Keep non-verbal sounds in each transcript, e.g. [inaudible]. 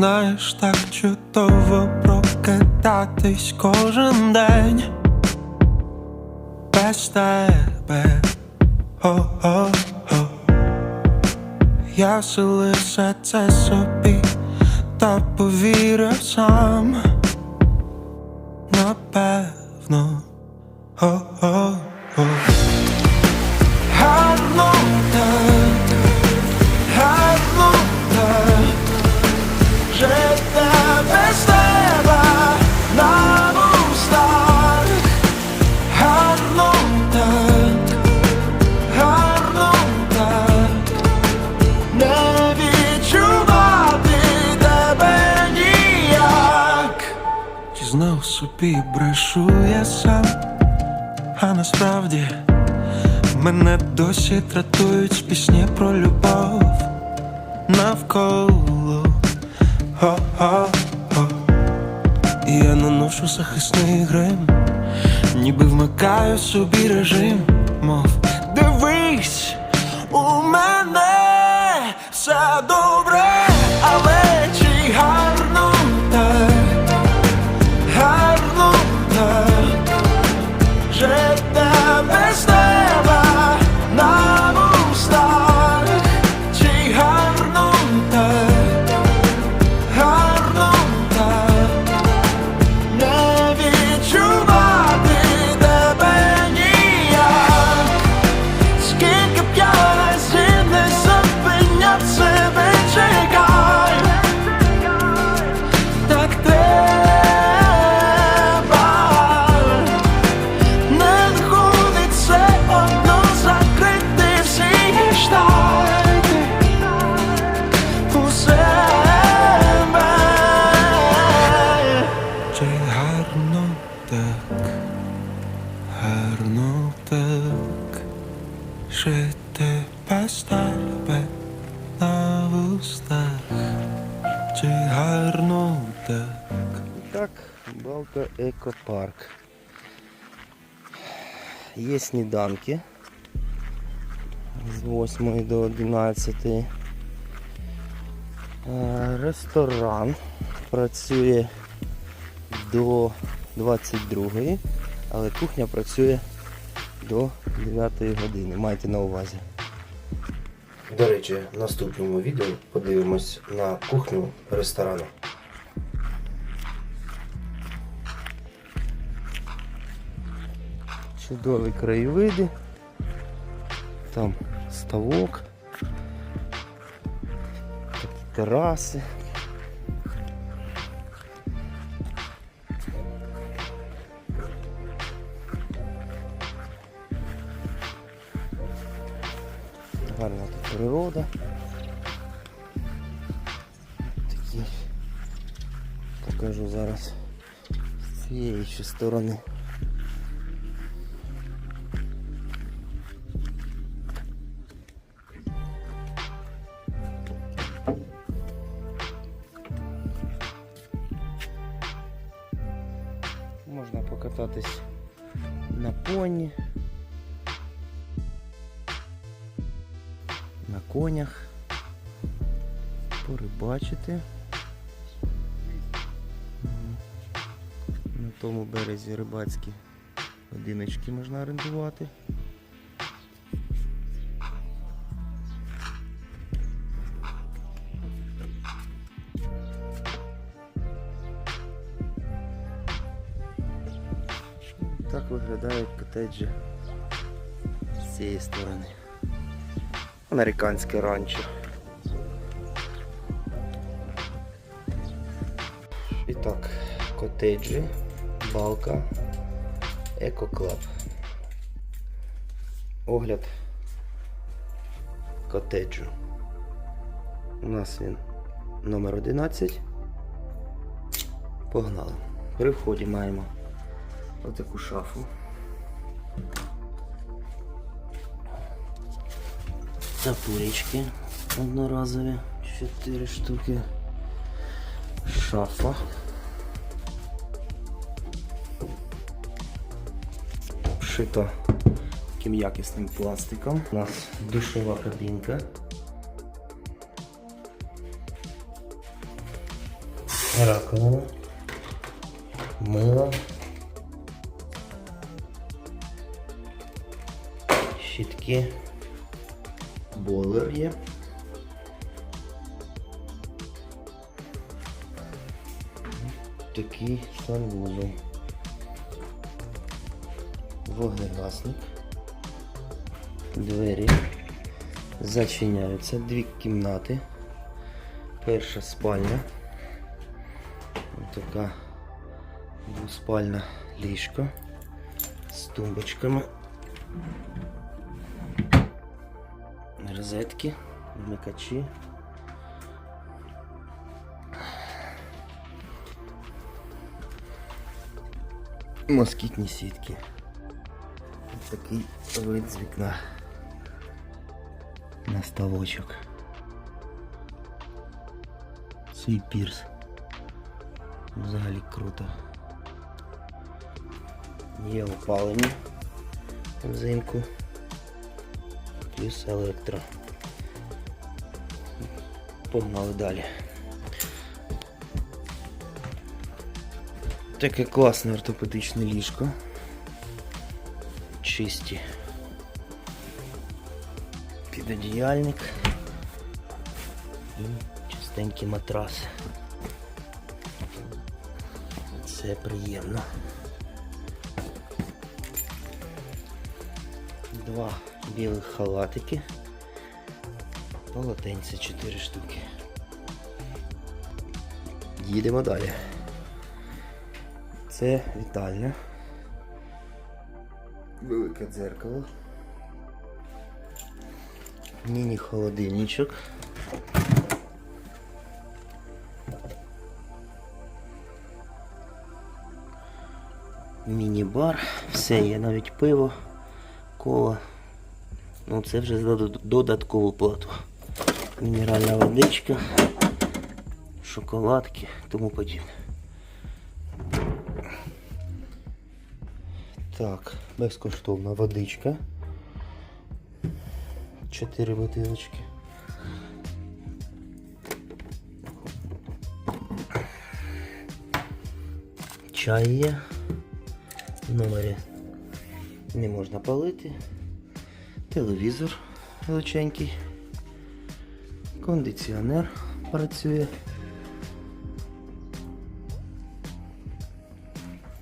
знаєш, так чудово прокидатись кожен день без тебе. О-о-о. Я все це собі та повірив сам. Собі брешу я сам, а насправді мене досі тратують пісні про любов навколо. О-о-о. І я наношу захисний грим, ніби вмикаю собі режим, мов Балка Екопарк. Є сніданки з 8 до 11. Е, Ресторан працює до 22, але кухня працює до 9 години. Майте на увазі. До речі, в наступному відео подивимось на кухню ресторану. Чудові краєвиди. Там ставок. Такі тераси. Гарна тут природа. Такі покажу зараз з цієї ще сторони. Можна покататись на поні, на конях, порибачити. На тому березі рибацькі одиночки можна орендувати. Так виглядають котеджі з цієї сторони. Американське ранчо. І так, котеджі, балка, екоклаб. Огляд котеджу. У нас він номер 11. Погнали. При вході маємо отаку шафу. Запурічки одноразові, 4 штуки. Шафа. Обшита таким якісним пластиком. У нас душова кабінка. раковина, мило, щітки, бойлер є. Такий санвузол. Вогнегасник. Двері зачиняються. Дві кімнати. Перша спальня. Така двоспальна ліжко з тумбочками. Розетки, вмикачі. Москітні сітки. Ось такий вид з вікна на ставочок. Свій пірс. Взагалі круто. Є опалення взимку. Плюс електро. Погнали далі. Таке класне ортопедичне ліжко. Чисті. Підодіяльник. І чистенький матрас. Це приємно. Два білих халатики. Полотенця 4 штуки. Їдемо далі. Це вітальня. Велике дзеркало. Міні-холодильничок. Міні-бар, все є, навіть пиво, кола. Ну це вже за додаткову плату. Мінеральна водичка, шоколадки, тому подібне. Так, безкоштовна водичка. Чотири бутилочки. Чай є. В номері не можна палити. Телевізор величенький. Кондиціонер працює.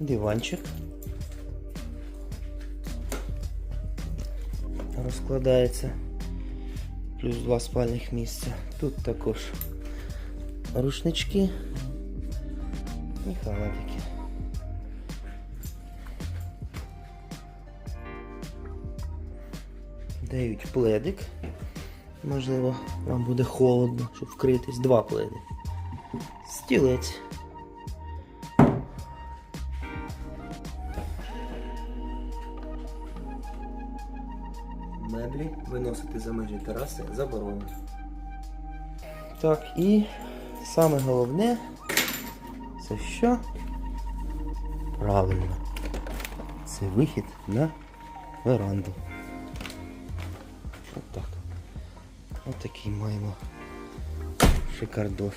Диванчик. Розкладається. Плюс два спальних місця. Тут також рушнички і халатики. Дають пледик. Можливо, вам буде холодно, щоб вкритись. Два пледи. Стілець. Меблі виносити за межі тераси заборонено. Так, і саме головне це що? Правильно. Це вихід на веранду. Отакий маємо шикардос.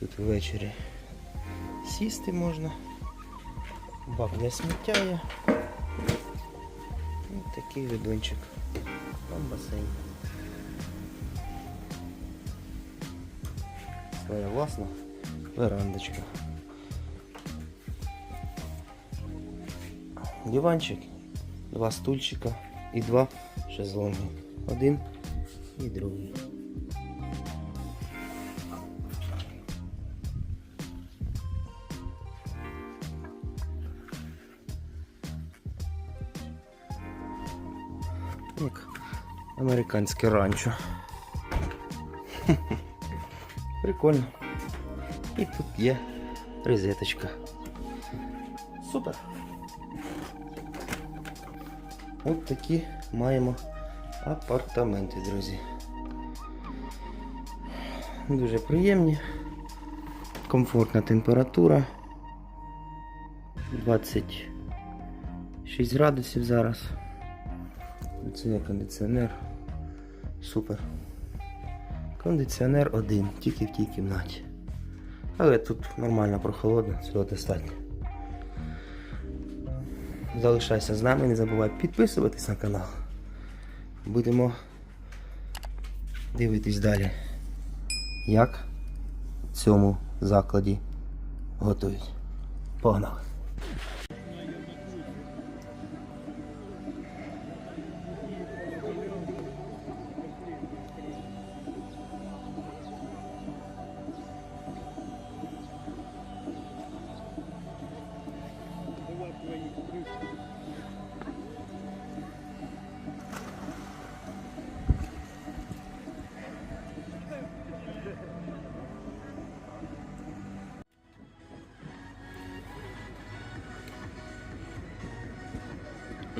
Тут ввечері сісти можна. Бак для сміття є. Ось такий видончик. Там басейн. Своя власна верандочка. Диванчик, два стульчика і два шезлонги. Один і другий. Як американське ранчо. [laughs] Прикольно. І тут є розеточка. Супер. От такі маємо апартаменти, друзі. Дуже приємні. Комфортна температура. 26 градусів зараз. Це кондиціонер. Супер. Кондиціонер один, тільки в тій кімнаті. Але тут нормально прохолодно, цього достатньо. Залишайся з нами, не забувай підписуватись на канал. Будемо дивитись далі, як в цьому закладі готують. Погнали!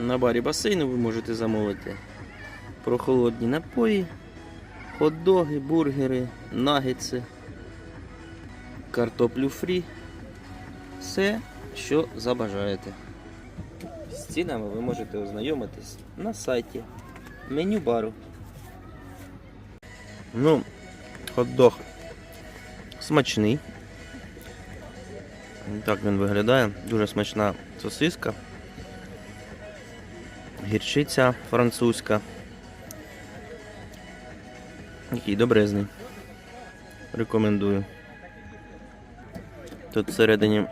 На барі басейну ви можете замовити прохолодні напої, хот-доги, бургери, нагетси, картоплю фрі. Все, що забажаєте. З цінами ви можете ознайомитись на сайті меню бару. Ну, хот-дог смачний. Так він виглядає. Дуже смачна сосиска. Гірчиця французька. Який добрезний. Рекомендую. Тут всередині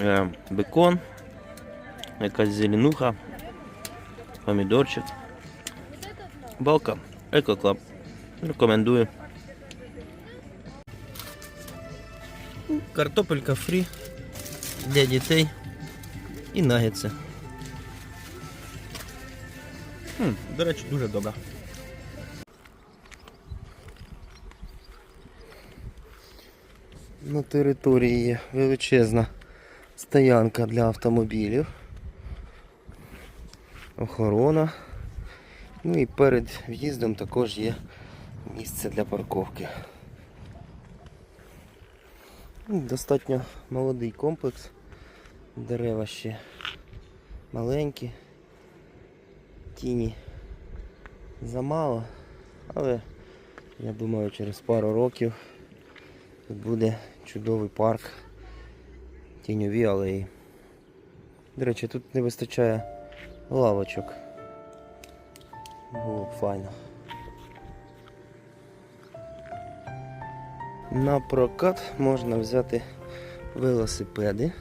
е, бекон, якась зеленуха, помідорчик. Балка, Еко-клаб. Рекомендую. Картопелька фрі для дітей і нагетси. Хм, до речі, дуже добре. На території є величезна стоянка для автомобілів. Охорона. Ну і перед в'їздом також є місце для парковки. Ну, Достатньо молодий комплекс. Дерева ще маленькі. Тіні замало, але я думаю через пару років тут буде чудовий парк, тіньові алеї. До речі, тут не вистачає лавочок. Було б файно. На прокат можна взяти велосипеди.